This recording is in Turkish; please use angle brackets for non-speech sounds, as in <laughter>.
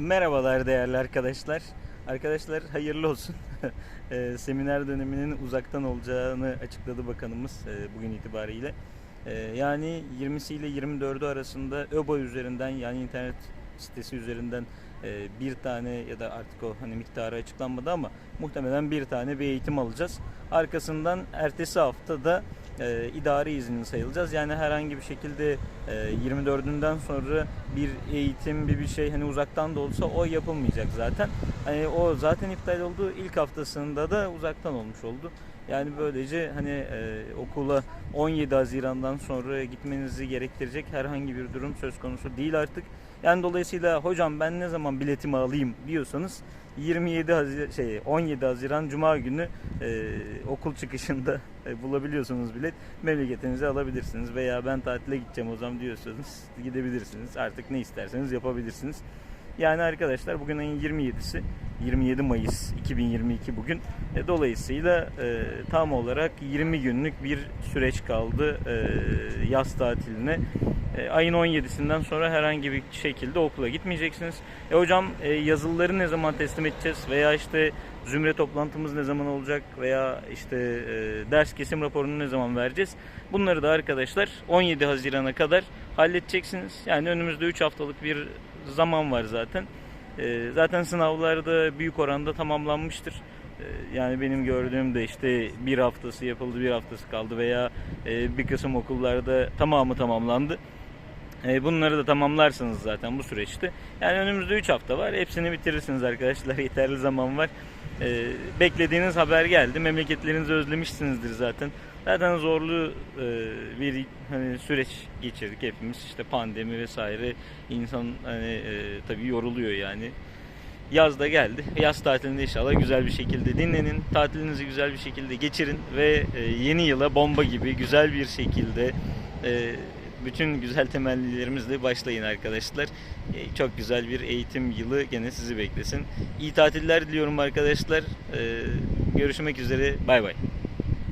Merhabalar değerli arkadaşlar. Arkadaşlar hayırlı olsun. Eee, <laughs> Seminer döneminin uzaktan olacağını açıkladı bakanımız eee, bugün itibariyle. Eee, Yani 20'si ile 24'ü arasında ÖBA üzerinden yani internet sitesi üzerinden eee, bir tane ya da artık o hani miktarı açıklanmadı ama muhtemelen bir tane bir eğitim alacağız. Arkasından ertesi hafta da e, idari izinli sayılacağız. Yani herhangi bir şekilde e, 24'ünden sonra bir eğitim bir bir şey hani uzaktan da olsa o yapılmayacak zaten. Hani o zaten iptal oldu. İlk haftasında da uzaktan olmuş oldu. Yani böylece hani e, okula 17 Haziran'dan sonra gitmenizi gerektirecek herhangi bir durum söz konusu değil artık. Yani dolayısıyla hocam ben ne zaman biletimi alayım diyorsanız 27 Haziran şey 17 Haziran Cuma günü e, okul çıkışında e, bulabiliyorsunuz bilet. Memleketinize alabilirsiniz veya ben tatile gideceğim o zaman diyorsanız gidebilirsiniz. Artık ne isterseniz yapabilirsiniz. Yani arkadaşlar bugün ayın 27'si 27 Mayıs 2022 bugün. E, dolayısıyla e, tam olarak 20 günlük bir süreç kaldı e, yaz tatiline. E, ayın 17'sinden sonra herhangi bir şekilde okula gitmeyeceksiniz. E hocam e, yazılıları ne zaman teslim edeceğiz veya işte zümre toplantımız ne zaman olacak veya işte e, ders kesim raporunu ne zaman vereceğiz? Bunları da arkadaşlar 17 Haziran'a kadar halledeceksiniz. Yani önümüzde 3 haftalık bir zaman var zaten. E, zaten sınavlar da büyük oranda tamamlanmıştır. E, Yani benim gördüğüm de işte bir haftası yapıldı, bir haftası kaldı veya e, bir kısım okullarda tamamı tamamlandı. E, Bunları da tamamlarsınız zaten bu süreçte. Yani önümüzde 3 hafta var. Hepsini bitirirsiniz arkadaşlar. <laughs> Yeterli zaman var. E, Beklediğiniz haber geldi. Memleketlerinizi özlemişsinizdir zaten. Zaten zorlu e, bir hani süreç geçirdik hepimiz. İşte pandemi vesaire insan hani tabii yoruluyor yani. Yaz da geldi. Yaz tatilinde inşallah güzel bir şekilde dinlenin. Tatilinizi güzel bir şekilde geçirin ve yeni yıla bomba gibi güzel bir şekilde bütün güzel temennilerimizle başlayın arkadaşlar. E, Çok güzel bir eğitim yılı gene sizi beklesin. İyi tatiller diliyorum arkadaşlar. E, Görüşmek üzere. Bay bay.